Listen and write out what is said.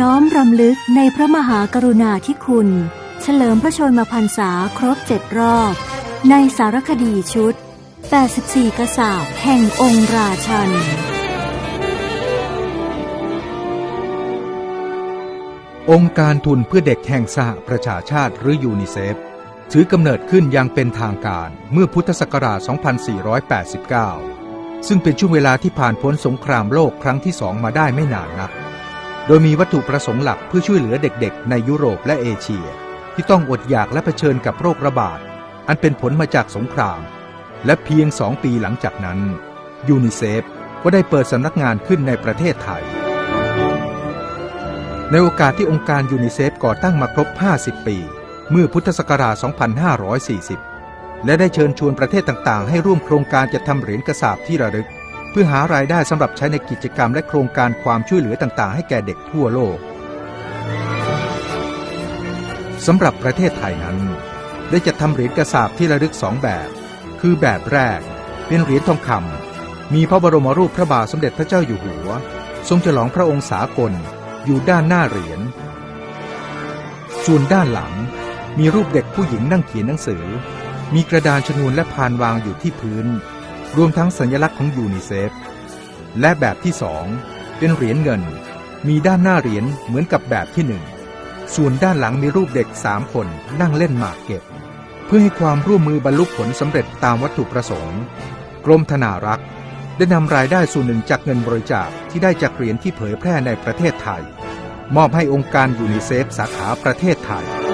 น้อมรำลึกในพระมหากรุณาธิคุณ เฉลิมพระชนมพรรษาครบเจ็ดรอบ ในสารคดีชุด 84 กษัตริย์แห่งองค์ราชันองค์การทุนเพื่อเด็กแห่งสหประชาชาติหรือยูนิเซฟ ถือกำเนิดขึ้นอยังเป็นทางการเมื่อพุทธศักราช 2489 ซึ่งเป็นช่วงเวลาที่ผ่านพ้นสงครามโลกครั้งที่สองมาได้ไม่นานนัก โดยมีวัตถุประสงค์หลักเพื่อช่วยเหลือเด็กๆ ในยุโรปและเอเชีย ที่ต้องอดอยากและเผชิญกับโรคระบาด อันเป็นผลมาจากสงคราม และเพียงสองปีหลังจากนั้นยูนิเซฟก็ได้เปิดสำนักงานขึ้นในประเทศไทย ในโอกาสที่องค์การยูนิเซฟก่อตั้งมาครบ 50 ปี เมื่อพุทธศักราช 2540 และได้เชิญชวนประเทศต่างๆ ให้ร่วมโครงการจัดทำเหรียญกระสาบที่ระลึก เพื่อหารายได้สำหรับใช้ในกิจกรรมและโครงการความช่วยเหลือต่างๆ ให้แก่เด็กทั่วโลกสำหรับประเทศไทยนั้น ได้จัดทำเหรียญกระสาบที่ระลึกสองแบบ คือแบบแรก เป็นเหรียญทองคำมีพระบรมรูปพระบาทสมเด็จพระเจ้าอยู่หัว ทรงฉลองพระองค์สากลอยู่ด้านหน้าเหรียญส่วนด้านหลังมีรูปเด็กผู้หญิงนั่งเขียนหนังสือ มีกระดานชนวนและพานวางอยู่ที่พื้น รวมทั้งสัญลักษณ์ของยูนิเซฟ และแบบที่สองเป็นเหรียญเงิน มีด้านหน้าเหรียญเหมือนกับแบบที่หนึ่งส่วนด้านหลังมีรูปเด็กสามคนนั่งเล่นหมากเก็บ เพื่อให้ความร่วมมือบรรลุผลสำเร็จตามวัตถุประสงค์ กรมธนารักษ์ได้นำรายได้ส่วนหนึ่งจากเงินบริจาคที่ได้จากเหรียญที่เผยแพร่ในประเทศไทย มอบให้องค์การยูนิเซฟสาขาประเทศไทย